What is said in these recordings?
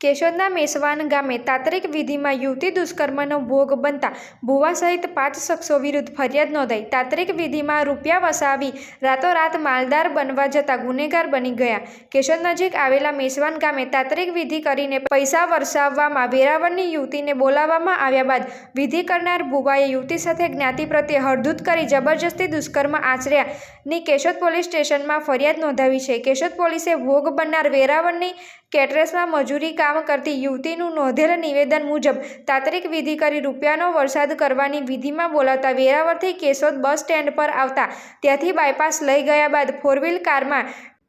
કેશોદના મેસવાન ગામે તાંત્રિક વિધિમાં યુવતી દુષ્કર્મનો ભોગ બનતા ભુવા સહિત પાંચ શખ્સો વિરુદ્ધ ફરિયાદ નોંધાઈ. તાંત્રિક વિધિમાં રૂપિયા વસાવી રાતોરાત માલદાર બનવા જતા ગુનેગાર બની ગયા. કેશોદ નજીક આવેલા મેસવાન ગામે તાંત્રિક વિધિ કરીને પૈસા વરસાવવામાં વેરાવળની યુવતીને બોલાવવામાં આવ્યા બાદ વિધિ કરનાર ભુવાએ યુવતી સાથે જ્ઞાતિ પ્રત્યે હળધૂત કરી જબરજસ્તી દુષ્કર્મ આચર્યાની કેશોદ પોલીસ સ્ટેશનમાં ફરિયાદ નોંધાવી છે. કેશોદ પોલીસે ભોગ બનનાર વેરાવળની કેટરેસમાં મજૂરી કામ કરતી યુવતીનું નોંધેલ નિવેદન મુજબ તાંત્રિક વિધિ કરી રૂપિયાનો વરસાદ કરવાની વિધિમાં બોલાવતા વેરાવળથી કેશોદ બસ સ્ટેન્ડ પર આવતા, ત્યાંથી બાયપાસ લઈ ગયા બાદ ફોરવ્હીલ કારમાં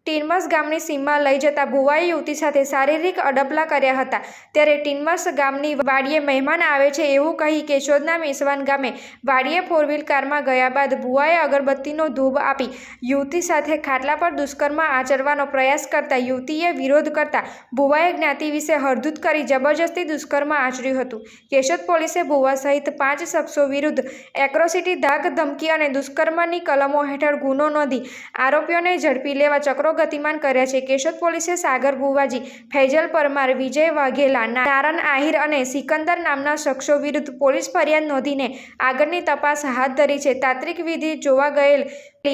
ટીનમસ ગામની સીમમાં લઈ જતા ભુવાએ યુવતી સાથે શારીરિક અડપલા કર્યા હતા. ત્યારે ટીનમસ ગામની વાડીએ મહેમાન આવે છે એવું કહી કેશોદના મેસવાન ગામે વાડીએ ફોર વ્હીલ કારમાં ગયા બાદ ભુવાએ અગરબત્તીનો ધૂબ આપી યુવતી સાથે ખાટલા પર દુષ્કર્મ આચરવાનો પ્રયાસ કરતા યુવતીએ વિરોધ કરતા ભુવાએ જ્ઞાતિ વિશે હળધૂત કરી જબરજસ્તી દુષ્કર્મ આચર્યું હતું. કેશોદ પોલીસે ભુવા સહિત પાંચ શખ્સો વિરુદ્ધ એક્રોસિટી ધાક ધમકી અને દુષ્કર્મની કલમો હેઠળ ગુનો નોંધી આરોપીઓને ઝડપી લેવા ચક્રો ગતિમાન કર્યા છે. કેશોદ પોલીસે સાગર ભુવાજી ફૈજલ પરમાર, વિજય વાઘેલા નારણ આહિર અને સિકંદર નામના શખ્સો વિરુદ્ધ પોલીસ ફરિયાદ નોંધીને આગળની તપાસ હાથ ધરી છે. તાત્રિક વિધિ જોવા ગયેલ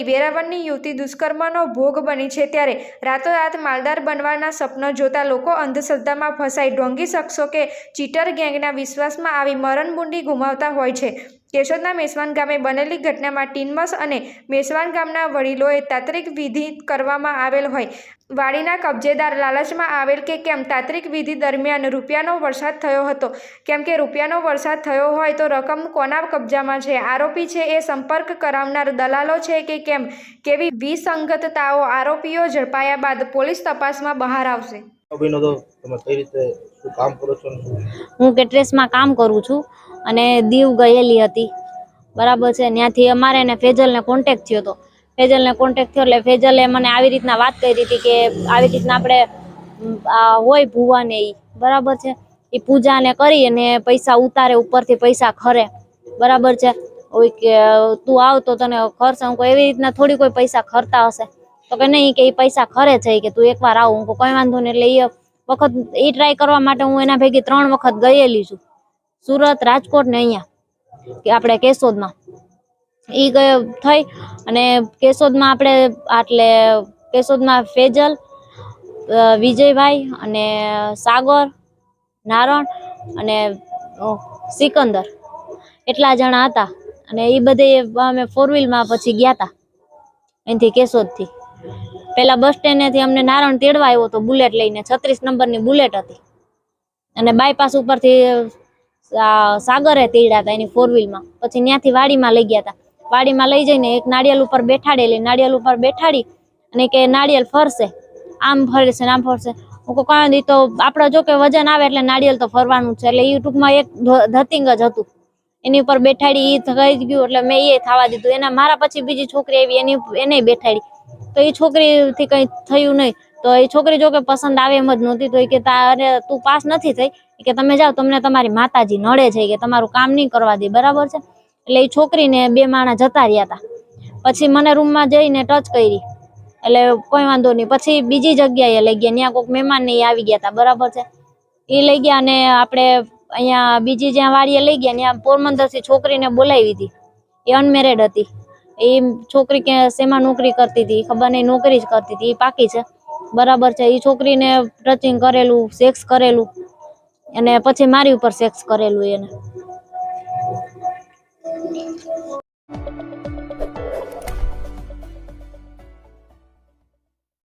વેરાવળની યુવતી દુષ્કર્મનો ભોગ બની છે ત્યારે રાતોરાત માલદાર બનવાના સપનો જોતા લોકો અંધશ્રદ્ધામાં ફસાઈ. ઢોંગી શખ્સો કે ચીટર ગેંગના વિશ્વાસમાં આવી મરણબુંડી ગુમાવતા હોય છે. કેશોદના મેસવાન ગામે બનેલી ઘટનામાં ટીનમસ અને મેસવાન ગામના વડીલોએ તાત્રિક વિધિ કરવામાં આવેલ હોય. વાડીના કબજેદાર લાલચમાં આવેલ કે કેમ? તાત્રિક વિધિ દરમિયાન રૂપિયાનો વરસાદ થયો હતો. કેમ કે રૂપિયાનો વરસાદ થયો હોય તો રકમ કોના કબજામાં છે? આરોપી છે એ સંપર્ક કરાવનાર દલાલો છે કે કેમ? કેવી વિસંગતતાઓ આરોપીઓ ઝડપાયા બાદ પોલીસ તપાસમાં બહાર આવશે? અભિનો તમે કઈ રીતે શું કામ કરો છો? હું કેટ્રેસમાં કામ કરું છું. અને દીવ ગયેલી હતી. બરાબર છે. ત્યાંથી અમારે ને ફેજલને કોન્ટેક થયો હતો ફેજલને કોન્ટેક થયો એટલે ફેજલે મને આવી રીતના વાત કરી હતી કે આવી રીતના આપણે હોય ભુવાને એ બરાબર છે. એ પૂજાને કરી અને પૈસા ઉતારે, ઉપરથી પૈસા ખરે. બરાબર છે. કે, તું આવ તો તને ખરશે હું એવી રીતના થોડી કોઈ પૈસા ખરતા હશે. તો કે નહીં, કે એ પૈસા ખરે છે કે તું એકવાર આવ. હું કોઈ વાંધો નહીં. એટલે એ વખત એ ટ્રાય કરવા માટે હું એના ભેગી ત્રણ વખત ગયેલી છું. સુરત, રાજકોટ ને અહીંયા, કે આપણે કેશોદમાં. એ ગયો થઈ અને કેશોદમાં આપણે આટલે કેશોદમાં ફેજલ વિજયભાઈ અને સાગર, નારણ અને સિકંદર. એટલા જણા હતા અને એ બધે અમે ફોર વ્હીલમાં પછી ગયા હતા અહીંથી કેશોદથી. પેલા બસ સ્ટેન્ડેથી અમને નારણ તેડવા આવ્યો હતો બુલેટ લઈને, છત્રીસ નંબરની બુલેટ હતી. અને બાયપાસ ઉપરથી સાગરે તીડા હતા એની ફોર વ્હીલમાં પછી ત્યાંથી વાડીમાં લઈ ગયા હતા વાડીમાં લઈ જઈને એક નાળિયેર ઉપર બેઠાડેલી. નાળિયેર ઉપર બેઠાડી અને કે નાળિયેર ફરશે. આમ ફરશે ને આમ ફરશે. હું કહું તો આપણે જો કે વજન આવે એટલે નાળિયેર તો ફરવાનું છે. એટલે એ ટૂંકમાં એક ધતિંગ જ હતું. એની ઉપર બેઠાડી એ થઈ ગયું એટલે મેં એ થવા દીધું. એના મારા પછી બીજી છોકરી આવી, એની એને બેઠાડી. તો એ છોકરીથી કંઈ થયું નહીં. તો એ છોકરી જો કે પસંદ આવે એમ જ નહોતી, તો એ કે તારે તું પાસ નથી થઈ. કે તમે જાઓ, તમને તમારી માતાજી નડે છે કે તમારું કામ નહીં કરવા દે, બરાબર છે? એટલે એ છોકરીને બે માણા જતા રહ્યા હતા પછી મને રૂમમાં જઈને ટચ કરી. એટલે કોઈ વાંધો નહીં. પછી બીજી જગ્યાએ લઈ ગયા ત્યાં કોઈક મહેમાન ને આવી ગયા હતા બરાબર છે? એ લઈ ગયા અને આપણે અહીંયા બીજી જ્યાં વાડીએ લઈ ગયા, ત્યાં પોરબંદરથી છોકરીને બોલાવી હતી. એ અનમેરેડ હતી. એ છોકરી કે શેમાં નોકરી કરતી હતી ખબર નહીં, નોકરી જ કરતી હતી, એ પાકી છે. બરાબર છે. એ છોકરીને ટચિંગ કરેલું, સેક્સ કરેલું, અને પછી મારી ઉપર સેક્સ કરેલું એને.